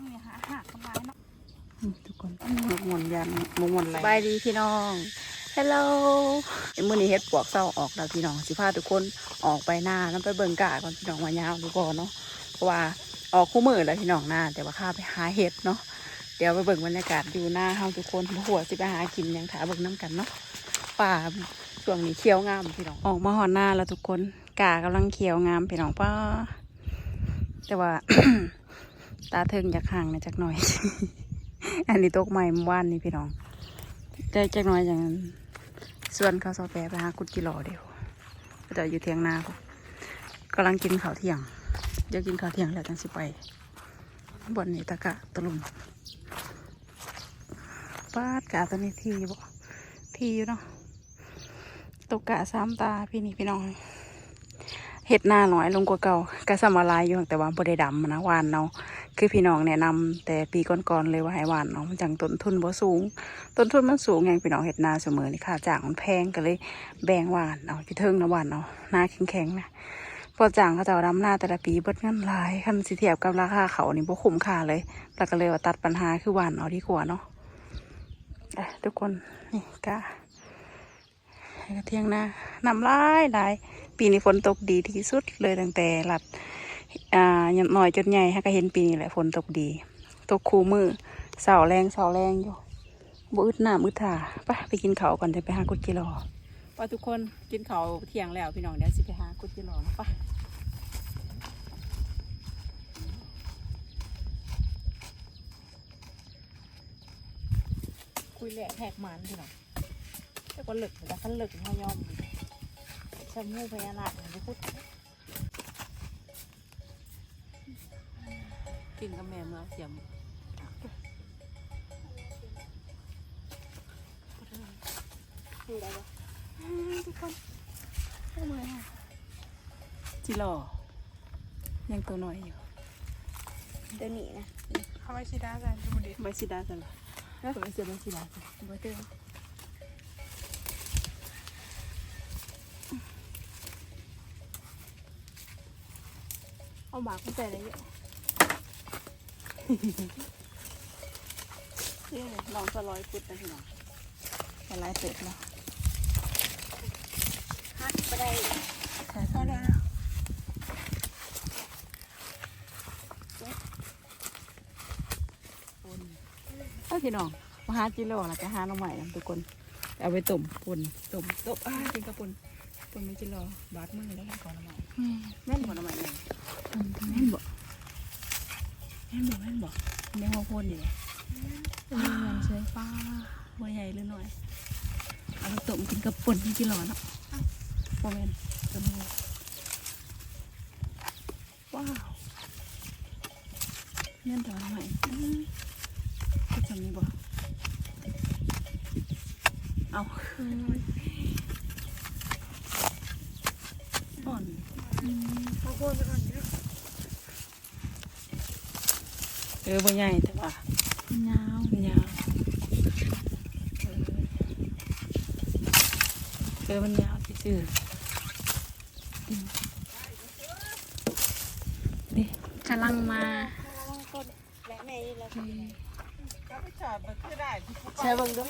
ำเนี่ยหาหักทำร้ายเนาะอืมทุกคนมวนยันมวนอะไรสบายดีพี่น้องฮัลโหลเอ็มมือนี้เฮ็ดปวกเศร้าออกแล้วพี่น้องสิพาทุกคนออกไปหน้าแล้วไปเบิ่งกาก่อนพี่น้องมายาวดูก่อนเนาะเพราะว่าออกคู่มือแล้วพี่น้องหน้าแต่ว่าข้าไปหาเห็ดเนาะเดี๋ยวไปเบิ่งบรรยากาศอยู่หน้าเฮาทุกคนหัวสิไปหากินหยังถาเบิ่งน้ำกันเนาะป่าช่วงนี้เขียวงามพี่น้องออกมาหอนหน้าแล้วทุกคนกากำลังเขียวงามพี่น้องป้าแต่ว่า ตาเทิงจากห่างนะจักหน่อย อันนี้ตกใหม่เมื่อวานนี้พี่น้อง ได้จักหน้อยอย่างนั้นส่วนเขาวซอแปรไปหากุดกิโลเดียวก็จะอยู่เทียงนาพุ่นกำลังกินข้าวเที่ยงเดี๋ยวกินข้าวเที่ยงแล้วจังสิไปบนนี้ตะกะตะลุมปาดกะตัวนี้ทีบ่ทีอยู่เนาะตกกะสามตาพี่นี่พี่น้องเห็ดหน้าหน่อยลงกว่าเก่ากะสมาลายอยู่แต่ว่าบ่ได้ดำนะวานเนาะ คือพี่น้องแนะนำแต่ปีก่อนๆเลยว่าให้หวานเนาะมันจังต้นทุนบ่สูง ต้นทุนมันสูงไงพี่น้องเห็ดนาเสมอนี่ค่าจ้างมันแพงก็เลยแบ่งหวานเอาพี่เทิงนะหวานเอาหน้าแข็งๆนะพอจางเขาจะเอาดำหน้าแต่ละปีเบิดเงินหลายคันสิเทียบกับราคาเขานี่บ่คุ้มค่าเลยแล้วก็เลยว่าตัดปัญหาคือหวานเอาดีกว่าเนาะทุกคนนี่กะให้กระเทียงหน้านำลายหลายปีนี้ฝนตกดีที่สุดเลยตั้งแต่หลัด อ่าหน่อยจนใหญ่ฮะก็เห็นปีนี้แหละฝนตกดี ตกคูมือเสาแรงเสาแรงอยู่บ่อึดหน้าอึดถาไปไปกินเขาก่อนจะไปหากุดกิโลไปทุกคนกินเขาเที่ยงแล้วพี่น้องเดี๋ยวสิไปหากุดกิโลนะไปคุยแหละแหกมันพี่น้องแต่ก็หลึกแต่ขันหลึกเขายอมชะมูพญานาคมันจะพูด กินกับแม่เมื่อเสียมคืออะไรวะทุกคนทำไมอะจิหล่อยังตัวน้อยอยู่เดี๋ยวนี้นะเขาไม่ชิดาจันดูดิใบสีดาสันเหรอแล้วใบเสียใบสีดาสันบ่เจอเอาหมากมาใส่อะไรเยอะ นี่ลองสลอยพุดนะพี่น้องสลายเป็ดเนาะฮักไปได้ใช่ใช่แล้วเอาพี่น้องมาหาจิโร่แล้วก็หาหน้องใหม่นะทุกคน เอาไปต้มปุ่นต้มต้มอ่ากินกับปุ่นต้มไม่จิโร่บาดมือแล้วก่อนหน้องใหม่แม่นบ่หน้องใหม่เนี่ยแม่นบ่ แม่นบ่แม่นบ่แม่หัวโพนนี่แหละเป็นเงินเชยป้าหัวใหญ่หรือหน่อยเอาไปต้มกินกับปุ่นไม่จิโร่เนาะโมเมนต้มเลยว้าวเงินต่อหน้องใหม่อืมก็จะมีบ่เอาอ่อนข้าวโพดไปก่อนเย อะเออบ่ใหญ่แต่ว่าเงามันยาวเออเออมันยาวซื่อๆนี่กำลังมาใช่เบิ่งดู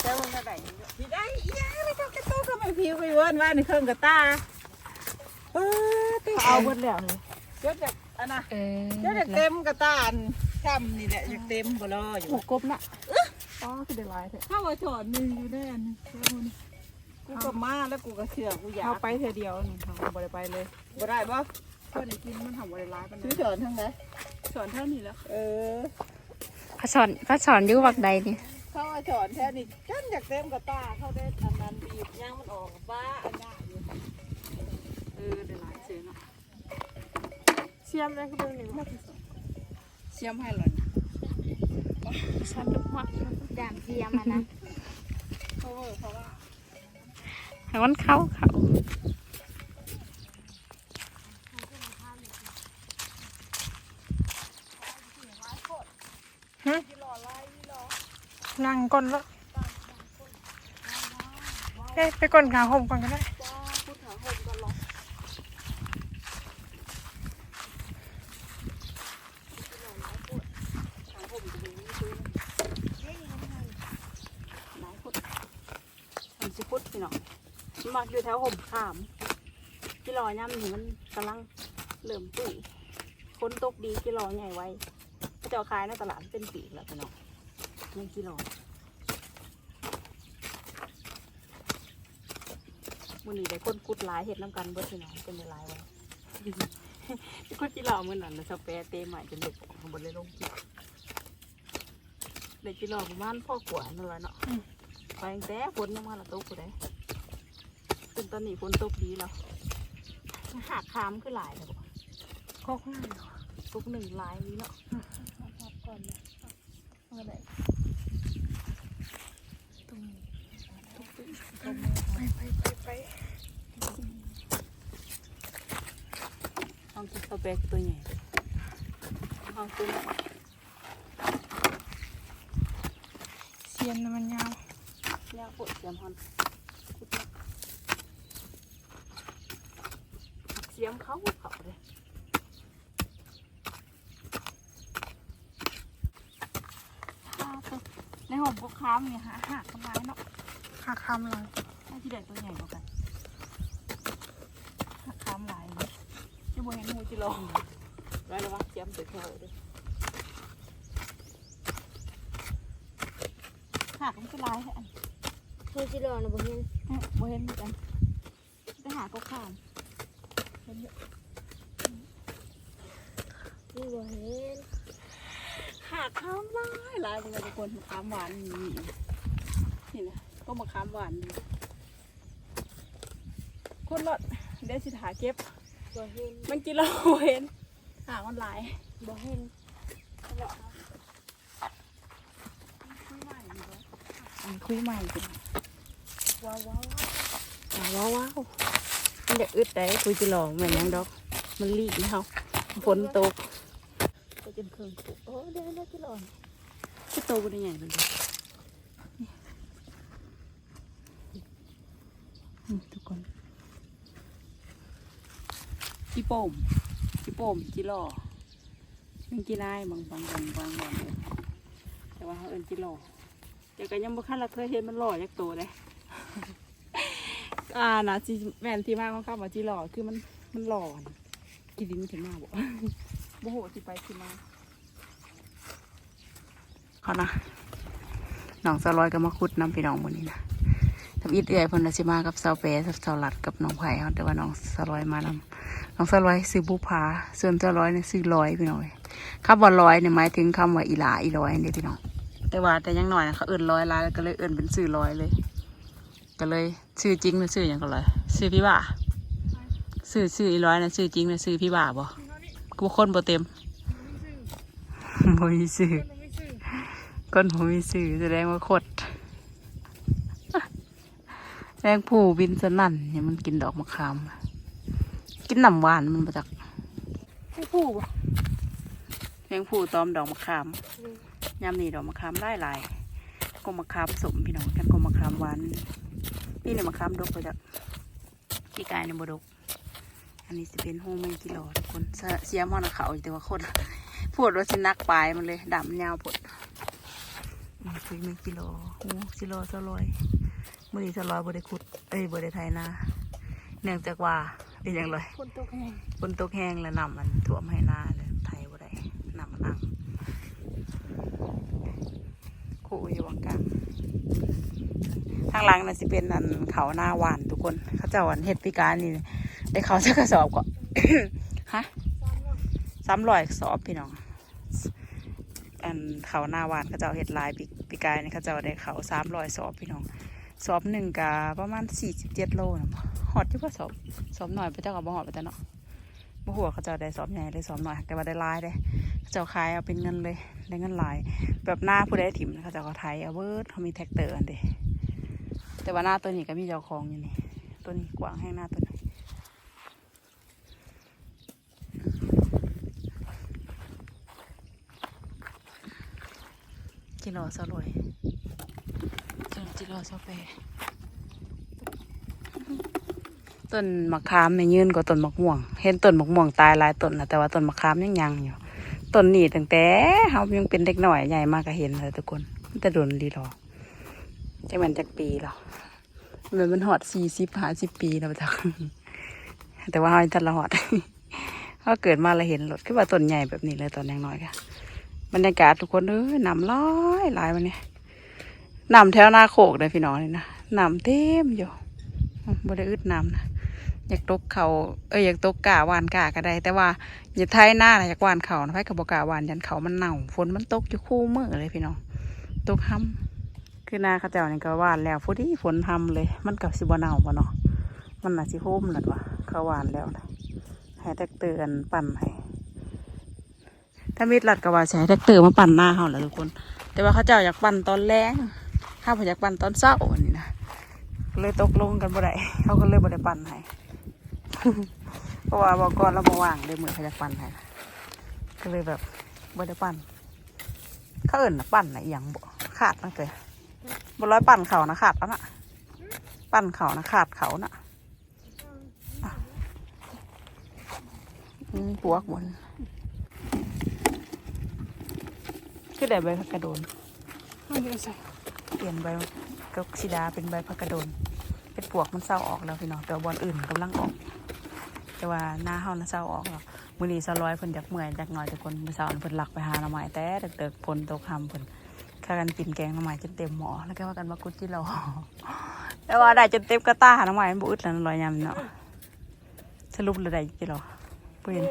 ใช่เบิ่งกระไดพี่ได้อีหยังเลยก็กระโตก็ไม่พิวไปเวิร์นว่าในเครื่องกระตาเออติเอาหมดแล้วนี่เดี๋ยวจากอันน่ะเออเดี๋ยวจากเต็มกระตาอัน ช้ำนี่แหละอยากเต็มบ่รออยู่หมูกบน่ะอ๋อคือได้หลายเถอะถ้าว่าถอนหนึ่งอยู่ได้อันกูก็มาแล้วกูก็เชื่อกูอยากเอาไปเธอเดียวนี่เขาบ่ได้ไปเลยบ่ได้บ่เพื่อนได้กินมันทำบ่ได้หลายปานนั้ซื้อนถอนทั้งไหนสอนเท่านี้แล้วเออพระสอนพระสอนอยู่วักใดนี่เขาว่าถอนแท้นี่กันอยากเต็มกระตาเขาได้อันนั้นบีบย่างมันออกบ้าอันนั้นอยู่เออได้หลายเสียเนาะเชื่อมได้คือเบอร์หนึ่งเสี ยมให้หล่อนฉันลูกมักดามเทียมมานะเพราะว่าเพราะว่าให้มันเข้าเขานั่งก่อนละเอ้ยไปก่อนขาห่มก่อนก็ได้ พี่น้องมันมัก อยู่แถวห่มขาม กิโลย่ำนี่มันกำลังเริ่มตุยคนตกดีกิโลใหญ่ไว้เขาจะเอาขายในตลาดเป็นปีกแล้วพี่น้องหนึ่งกิโลวันนี้ได้คนกุดหลายเห็ดน้ำกันเบิดพี่น้องเป็นหลายไว้กุดกิโลมื่อนั้นแล้วสเปรย์เตะใหม่จนเด็กออกมาบนเลยลงกิโลได้กิโลประมาณพ่อกว่านั่นแหละเนาะไปตั้งแต่ฝนยังมาละตกกูได้ จนตอนนี้ฝนตกดีแล้วหากคามคือหลายเลยบอกโคกนั่นเหรอตกหนึ่งหลายนี้เนาะพับก่อนนะเอาได้ไปไปไปไปเอากินสเปกตัวใหญ่เอาตัวใหญ่เสียนน่ะมันยาวเนี่ยปวดเสียมฮอนขุดมาเสียมเขาเขาเลยในห่มพวกค้ามเนี่ยหาหักทำร้ายเนาะหักคำเลยน่าที่ได้ตัวใหญ่กว่ากันหักค้ามหลายจะบ่เห็นหูจิโลองได้แล้ววะเจียมตัวแค่เลยหักมันก็ลายแค่อันเฮ้ยจิรองนะบ่เห็นบ่เห็นเหมือนกันไปหาก็ข้าม บ่เห็นหักค้ามหลายหลายจังเลยทุกคนค้ามหวานนี่นี่นะก็มาค้ามหวานนี่คนรถเดี๋ยวสิถาเก็บ บ่เห็นมันกิโลเห็นหามันหลายบ่เห็นคุยใหม่สิว้าวว้าวว้าวว้าว จะอึดได้คุยจิหลองเหมือนยังดอก มันรีบแล้วฝนตกไปจนเครื่องปุกโอ้เดี๋ยวเดี๋ยวจิรอคือโตเป็นใหญ่เลยทุกคนจีโป่มจีโป่มจีหล่อมันจีได้บางบางบางบางบางเลยแต่ว่าเขาเอินจีหล่อแต่ก็ยังบ่คันละเคยเห็นมันหล่อยักโตเลย อ่านะจีแม่นที่มาของข้ามาจีหล่อคือมันมันหล่อนะกีดินถึงมาบอกโมโหสิไปสิมาเขานะน้องสลอยก็มาขุดน้ำพี่น้องบนนี้นะทำอิดเอื่อยเพนละสิมากับสาเปรกับสาหลัดกับน้องไผ่เขาแต่ว่าน้องสลอยมานำน้องสลอยซื้อบุพาส่วนสลอยเนี่ยซื้อลอยพี่น้องคำว่าลอยเนี่ยหมายถึงคำว่าอีหลาอีลอยนี่พี่น้องแต่ว่าแต่ยังหน่อยนะเขาเอื่นลอยลายแล้วก็เลยเอื่นเป็นซื้อลอยเลย ก็เลยชื่อจริงหรือชื่ออย่างก็เลยชื่อพี่บ่าชื่อชื่ออีร้อยนะชื่อจริงนะชื่อพี่บ่าบ่กูคนบ่เต็มบ่มีชื่อมันไม่ซื่อคนบ่มีชื่อแสดงว่าคดแรงผู้บินสนั่นเนี่ยมันกินดอกมะขาม กินน้ำหวานมันมาจากไอ้ผู้บ่แรงผู้ตอมดอกมะขามยามนี้ดอกมะขามไล่ลายๆก็มะขามสมพี่น้องกันก็มะขามหวาน นี่เนี่ยมะขามดกมาจากพี่กายในบดก อันนี้จะเป็นโฮแมงกิโลทุกคนเสเสียมอนเขาอยู่แต่ว่าคนปวดว่าสินักปลายมันเลยดำยาวปวดนี่คือแมงกิโลโอ้กิโลสลอยมื่อนี้สลอยบริขุด เอ้ยบริไทยนาเนื่องจากว่าเป็นอย่างไรคนตกแห้งฝนตกแห้งแล้วน้ำมันท่วมให้นาเลยไทยบ่ได้น้ำมันอังคู่อยู่วังกลาง ทางหลังน่ะสิเป็นอันเขาหน้าหวานทุกคนเขาเจ้าอันเฮ็ดพิการนี่ได้เขาจะกระสอบก็ฮะสามร้อยสอบพี่น้องอันเขาหน้าหวานเขาเจ้าเฮ็ดลายปีปีกายนี่เขาเจ้าได้เขาสามร้อยสอบพี่น้องสอบหนึ่งกะประมาณสี่สิบเจ็ดโลนะหอดที่ว่าสอบสอบหน่อยพระเจ้ากับบ่หอดไปแต่เนาะบ่หัวเขาเจ้าได้สอบใหญ่เลยสอบหน่อยแต่ว่าได้ลายเลยเขาจ้าขายเอาเป็นเงินเลยได้เงินลาย แบบหน้าผู้ใดถิ่มเขาเจ้าก็ไทยเอาเบิร์ดเขามีแท็กเตอร์อันเดี แต่ว่าหน้าตัวนี้ก็มีเจ้าของอยู่นี่ตัวนี้กว้างแห้งหน้าตัวนี้จิโร่สลวยจิร่จิโร่สเปต้นมะขามไม่ยืนกว่าต้นมะม่วง เห็นต้นมะม่วงตายหลายต้นนะแต่ว่าต้นมะขามยังยังอยู่ต้นนี้ตั้งแต่เฮายังเป็นเด็กหน่อยใหญ่มากก็เห็นเลยทุกคนมันแต่โดนดีหรอ จะมันจากปีหรอมันมันหอดสี่สิบห้าสิบปีแล้วจ้ะแต่ว่าเราจะรอดเขาเกิดมาเราเห็นรถขึ้นว่าต้นใหญ่แบบนี้เลยตอนยังน้อยค่ะบรรยากาศทุกคนเอ้ยน้ำร้อยหลายวันนี้น้ำแถวหน้าโคกเลยพี่น้องนี่นะน้ำเต็มอยู่บ่ได้อึดน้ำนะอยากตกเขาเอ้ยอยากตกกาวานกาก็ได้ แต่ว่าอย่าไทยหน้านะอยากวานเขานะไฟกับบกาวานยันเขามันเน่าฝนมันตกอยู่คู่มือเลยพี่น้องตกห้ำ คือนาเขาเจ้านี่ก็หวานแล้วฝนที่ฝนทำเลย มันกับสิบเน่าปะเนาะมันน่าสิโฮมแล้ววะเขาหวานแล้วนะให้แท็กเตอร์อันปั่นให้ถ้ามีดลัดก็ว่าใช้แท็กเตอร์มาปั่นหน้าเขาแหละทุกคน แต่ว่าเขาเจ้าอยากปั่นตอนแรงข้าผมอยากปั่นตอนเช้าอันนี้นะเลยตกลงกันบ่ได้เขาก็เลยบ่ได้ปั่นให้เพราะว่าบอกก่อนเราบ่ว่างเลยเหมือนเขาอยากปั่นให้ก็เลยแบบบ่ได้ปั่นเขาเอิ่นนปั่นนะอย่างบ่ขาดนะเกย บ่ร้อยปั่นเขานะขาดแล้วนะปั่นเขานะขาดเขาน่ะปวกบนคือได้ใบผักกระโดนเปลี่ยนใบกกซิดาเป็นใบผักกระโดน เป็นปวกมันเศร้าออกแล้วพี่น้องแต่บอลอื่นกำลังออกแต่ว่าหน้าเฮานะเศร้าออกแล้วมื้อนี้สลอยเพิ่นจากเมื่อยจากหน่อยทุกคนมื้อเช้าเพิ่นหลักไปหาหน่อไม้แต่เด็กๆพลตกคำเพิ่นากันกินแกงหน่อไม้จนเต็มหม้อแล้วก็ว่ากันมากุดที่เราแต่ว่าได้จนเต็มกระต้าหน่อไม้มันบ่อึดแล้วลอยยำเนาะสรุปเลยได้กี่หรอเปลี่ยน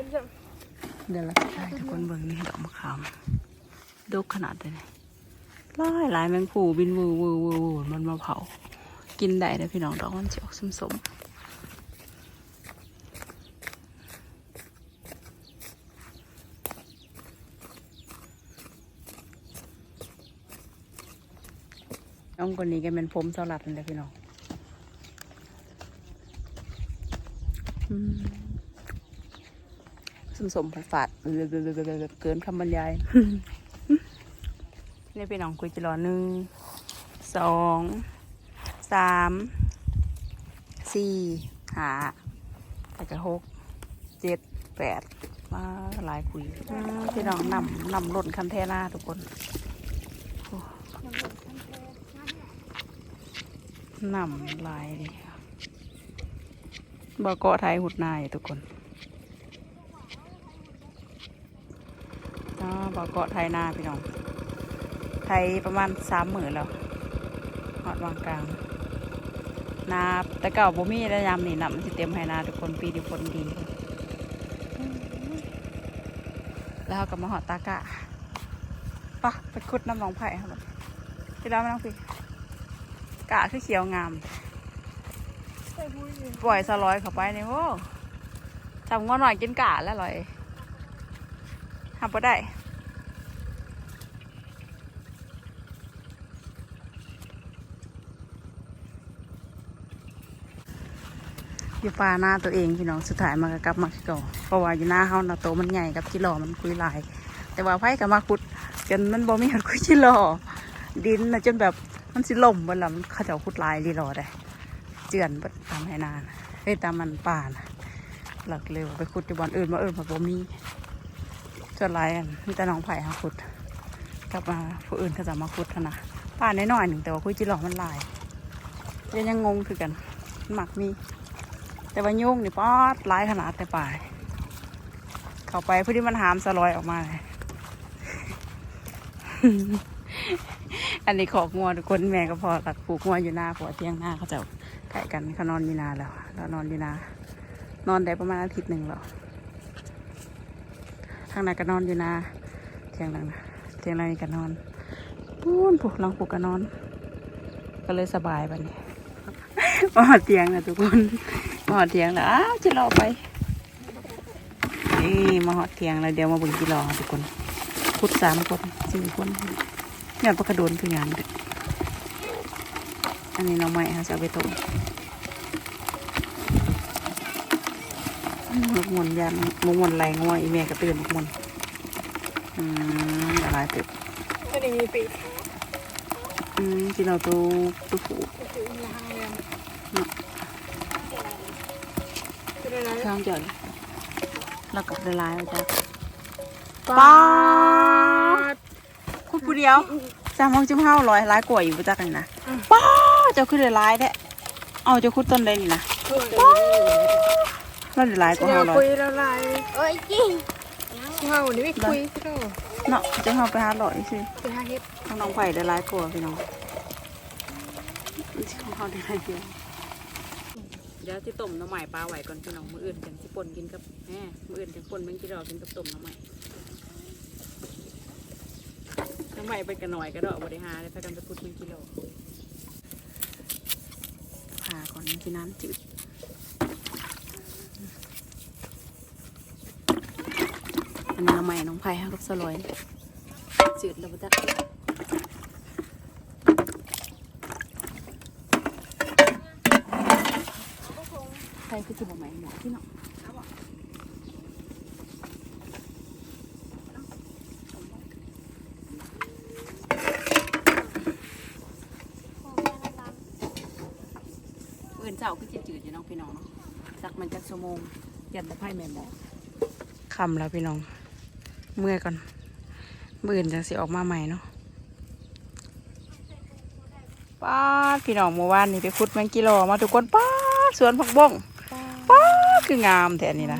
เดี๋ยวเราจะให้ทุกคนเบิ่งนี่ดอกมะขามดกขนาดเลยนี่หลายหลายแมงผู่บินวูวูวูมันมาเผา กินได้นะพี่น้องดอกมันจะออกสมๆ น้องคนนี้แกเป็นผมสลัดเลยพี่น้องสมสมฝาดฝาดเกินคำบรรยายนี่เป็นน้องกุยจิรอหนึ่งสองสามสี่ห้าแล้วก็หกเจ็ดแปดมาหลายคุยพี่น้องนำนำล่นคันแท่หน้าทุกคนโอ้ นำลายดิบอกเกาะไทยหุดนายทุกคนอ๋อบอกเกาะไทยนาพี่น้อง ไทยประมาณสามหมื่นแล้วหอดวางกลาง นาแต่เก่าบ่มีระยำนี่นะมันสิเต็มให้นาทุกคนปีดีผลดี แล้วเราก็มาหอดตากะปะไปขุดน้ำหนองไผ่ครับที่แล้วไม่ต้องพี่ กะคือเขียวงามใส่บุ้ยปล่อยสลอยเข้าไปนี่โอ้ทำงอหน่อยกินกะแล้วลอยทำบ่ได้อยู่ป่าหน้าตัวเองพี่น้องสุดท้ายมันก็กลับมาคือเก่าเพราะว่าอยู่หน้าเฮานะโตมันใหญ่กับจิหลอมันคุยหลาย แต่ว่าไผ่ก็มาขุดจนมันบ่มีหดคุยจิหลอดินนะจนแบบ มันสิล่มบนลำมันเขาเจะขุดลายจิหลอได้ เจือนบิดตามให้นานเฮ้ยตามมันป่านะหลักเร็วไปขุดที่บอนอื่นมาเอื่นมาบ่มีส่วนลายอันมีแต่น้องไผ่หาขุด กลับมาผู้อื่นเขาจะมาขุดเท่านะป่าน้อยๆหนึ่งแต่ว่าคุยจิหลอมันลายยังยังงงคือกันหมักมี แต่ว่ายุ่งนี่ป๊อดร้ายขนาดแต่ป่าเข้าไปเพื่อที่มันหามสลอยออกมาเลย อันนี้ขอกงัวทุกคนแม่ก็พอหลักปลูกงัวอยู่หน้าพอเที่ยงหน้าเขาจะไก่กันเขานอนอยู่นาแล้วเรานอนอยู่นานอนได้ประมาณอาทิตย์หนึ่งแล้วทางนั้นก็นอนอยู่นาเที่ยงนั้นะเที่ยงนั้นก็นอนปูนปลูกลองปลูกก็นอน ก็เลยสบายบันนี้มาหอเตียงนะทุกคนมาหอดเตียงแล้วอ้าวจะรอไปนี่มาหอดเตียงแล้วเดี๋ยวมาบิ่งจีรอทุกคนคุดสามคนสี่คน ยอดประกระโดนคืองานเด็กอันนี้เราไม่ค่ะจะเอาไปต้มหมกมวนยันหมกมวนไหลงัวอีเมก็ตื่นหมกมวนอืมอะไรเต็มไม่ได้มีปีกอืมจีเราตัวตัวผูก็คือมีทางเรียนจะได้ไรข้างจอดแล้วก็ละลายไปจ้ะป้า ป้าดคุณผู้เดียวสามห้องจิ้มห้าร้อยร้ายกว่าอยู่ประจักกันนะป้าดเจ้าคือเดือดร้ายแท้เอาจะคุดต้นได้นี่นะเราเดี๋ยวหลายกว่าเดี๋ยห้าวร้อคุยยละลายเอ้ยจริงเฮานี่ไม่คุยพี่น้องเนาะจะเอาไปหาร้อยสิไปหาเฮ็ดของน้องไผ่ได้หลายกว่าพี่น้องของเขาได้หลายเดียวเดี๋ยวที่ต้มน้ำใหม่ปลาไหวก่อนพี่น้องมืออื่นกันสิป่นกินกับแหมมืออื่นจะป่นแมงจีดอกกินกับต้มน้ำใหม่ น้ำใหม่เป็นกันหน่อยก็ดอกบริหารเลยพากันไปพุดแมงจีดอกผ่าก่อนกินน้ำจืดอันนี้น้ำใหม่น้องไผ่ฮะกับสลอยจืดแล้วจ้ะใครคือจิบใหม่หมอพี่น้องเนเจ้าคือจะจืดอยู่น้องพี่น้องเนาะจักมันจักชั่วโมงยันตะไคร่แม่หมอคำแล้วพี่น้อง เมื่อยก่อนมื่นจังสิออกมาใหม่เนาะป้าดพี่น้องเมื่อวานนี่ไปขุดแมงกิโลมาทุกคนป้าดสวนผักบ้งป้าดคืองามแถนี่นะ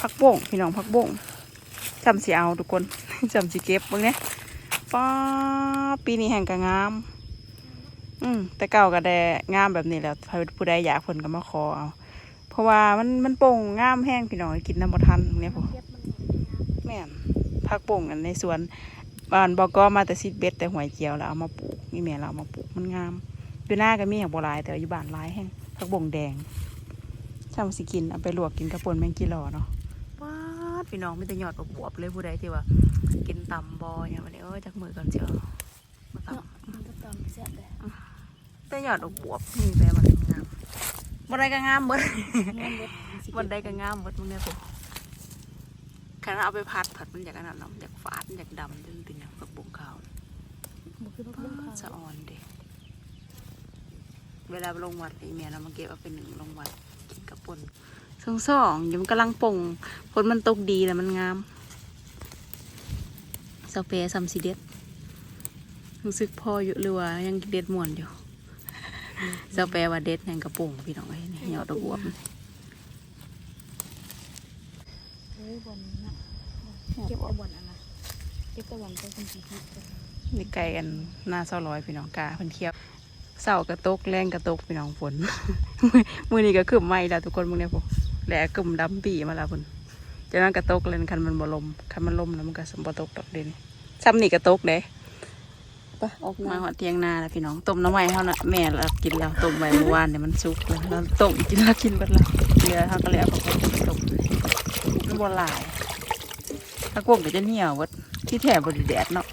ผักบ้งพี่น้องผักบ้งจำสิเอาทุกคนจำสิเก็บเบิ่งเนี่ยป้าดปีนี้แห่งกะงาม อืมแต่เก่าก็ได้งามแบบนี้แหล้วผู้ใดอยากผลก็มาขอเอาเพราะว่ามันมันโป่งงามแห้งพี่น้องกินน้ำบ่ทันเนี่ยพอแม่นพักป่งกันในสวนบ้านบอกก็มาแต่ซิดเบ็ดแต่หวยเจียวแล้วเอามาปลูกนี่แม่เราเอามาปลูกมันงามอยู่หน้าก็มีอย่างโบราณแต่ว่าอยู่บ้านร้ายแห้งพักบ่งแดงช่างสิกินเอาไปลวกกินกระปนแมงกีรอเนาะว้าดพี่น้องไม่แต่ยอดบวบๆเลยผู้ใดที่ว่า กินตำบออย่างวันนี้เออจากมือก่อนเจียวมาตำ แต่ยอดบวบๆนี่แปลมันงามบนใดก็งามเบิดบนใดก็งามเบิดมึงเนี่ยผมคันเอาไปพัดผัดมันอยากอันนั้นเนาะอยากฝาดอยากดำจนเป็นอย่างกับบุกขาวสะอ่อนเด็เวลาไปลงวัดไอเมียเรามาเก็บเอาเป็นหนึ่งลงวัดกินกับปนสองสองอยู่มันกำลังป่งฝนมันตกดีแล้วมันงามสเปรย์ซัมซีเด็ดรู้สึกพออยู่หรือว่ายังเด็ดม่วนอยู่ สเปรย์ว่าเด็ดแห่งกระป่งพี่น้องไอ้ยนี่เหนียวตะบวบเก็บเอาบนอันนะเก็บตะวันไปคนที่คิดนี่ไก่กันหน้าเศร้าร้อยพี่น้องกาเพิ่นเคี้ยวเสากระตกแรงกระตกพี่น้องฝนมือนี้ก็ขึ้นไหมแล้วทุกคนมึงเนี่ยผมแหละกึ่มดำปีมาแล้วพุ่นจากนั้นกระตกเลยคันมันบ่ลมคันมันลมแล้วมันก็สมบ่ตกดอกเด่นซ้ำนี่กระตกเด้ ไปออกมาหอดเตียงนาแล้วพี่น้องต้มน้ำไม้เท่านั้นแม่เรากินแล้วต้มไว้เมื่อวานเนี่ยมันสุกแล้วเราต้มกินแล้วกินหมดแล้วเหลือเขาก็เลยเอาไปต้มมันบ่หลายถ้ากวงก็จะเหนียววัดที่แถบบไดแดดเนาะ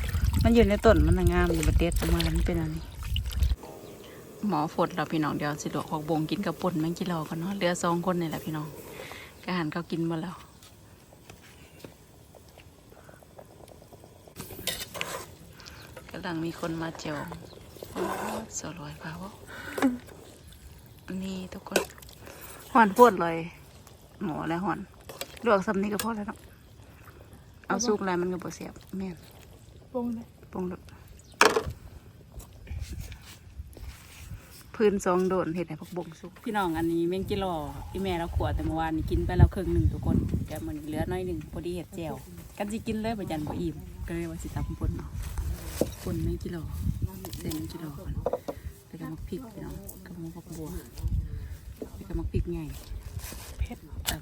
มันอยู่ในต้นมันน่ะงามอยู่บดเด็ดออกมาแล้วมันเป็นอันนี้หมอฝดเราพี่น้องเดี๋ยวสิลวกหอกบงกินกับป่นแมงกิโลกันเนาะเหลือสองคนนี่แหละพี่น้องกาหารเขากินหมาแล้วำลังมีคนมาเจียวโอ้สลอยพาวะนี่ทุกคนหอนพูดเลย หมอและหอนลวกซ้ำนี่ก็พอแล้วเนาะเอาสุกแล้วมันก็บ่เสียบแม่นปงเลยปรุงรสพื้นซองโดนเห็ดให้พักบงสุก พี่น้องอันนี้แมงจิรอพี่แม่เราขวดแต่เมื่อวานนี้กินไปแล้วครึ่งหนึ่งทุกคนแต่มันเหลือน้อยหนึ่งพอดีเห็ดแจ่วกันสิกินเลยประยันบ่อิ่มก็เลยว่าสิตำปนเนาะ ปนแมงจิรอใส่แมงจิรอก่อนแล้วก็มักพริกพี่น้องกับมักผักบัวแล้วก็มักพริกใหญ่เผ็ดตำ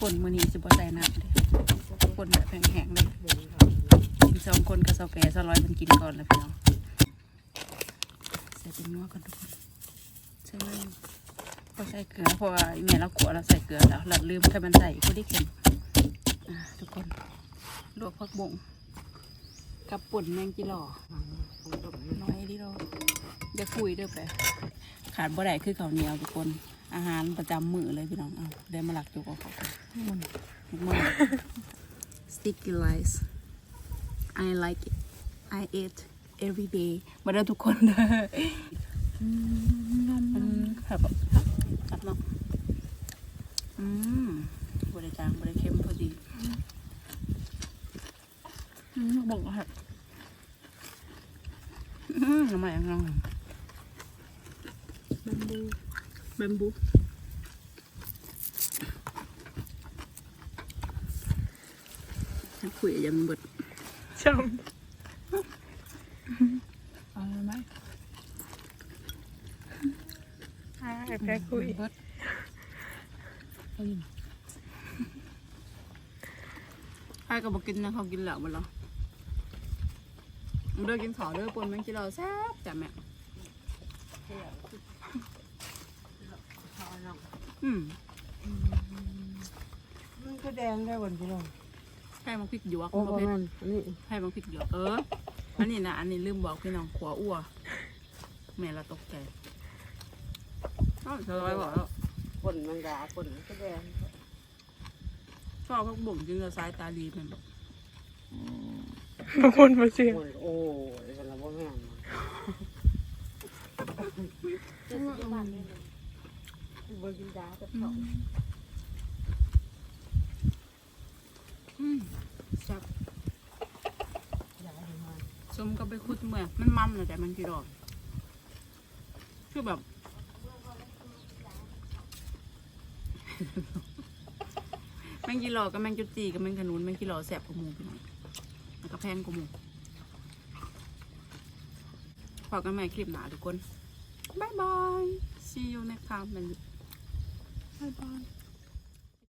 ปนมือนี้จะบ่ใส่น้ำเลยปนแบบแห้งๆเลยกินสองคนกับสาวแปรสาวร้อยมันกินก่อนแล้วพี่น้องใส่เป็นนัวกันทุกคนใช่ไหมพอใส่เกลือเพราะว่าแม่เราขัวเราใส่เกลือแล้วเราลืมแค่มันใส่ก็ได้เค็มอ่าทุกคน ลวกผักบงกับป่นแมงจีหล่อน้อยดิโรอย่าคุยเด้อไปขาดบ่ได้คือข้าวเหนียวทุกคน อาหารประจำมื้อเลยพี่น้องเอาได้มาหลักจุกเอาเขาไปมันมัน sticky rice I like it I eat every day มาเด้อทุกคนเด้ออืมครับครับเนาะอืมบริจางบริเข้มพอดีอืม บอกว่าครับน้ำใหม่น้องบัมบูบัมบูคุยยังเบิดชมเอาไหมอ่าแพ้คุยเบิดใครก็บอกกินนะเขากินแล้วบ่เหรอ เด้อกินขอเด้อปนแมงกิโลแซ่บจ้ะแม่อืมมันก็แดงได้วันพี่น้องให้มังพริกหยวกโอ้บ่ประเผ็ดมาณอันนี้ให้มังพริกหยวกเอออันนี้นะอันนี้ลืมบอกพี่น้องขัวอ้วแม่เราตกใจอ้าวเธอร้อยบอกแล้วฝนมันดาฝนมันก็แดงชอบพักบุ่งจริงเราสายตาดีเป็นแบบบาง คนมาเสียงโอ้ยเป็นละบ่แม่นบ่กิดากับเขาอืมแซ่บสมก็ไปคุดเมื่อมันมันนะแต่มันกี่ดอกคือแบบแมงกิโลอกกับแมงจุตีกับแมงขนุนแมงกิโลอแสบกว่าหมูพี่น้อง แล้วก็แพงกูหมูพอกันใหม่คลิปหนาทุกคน บ๊ายบาย see you next time บายบาย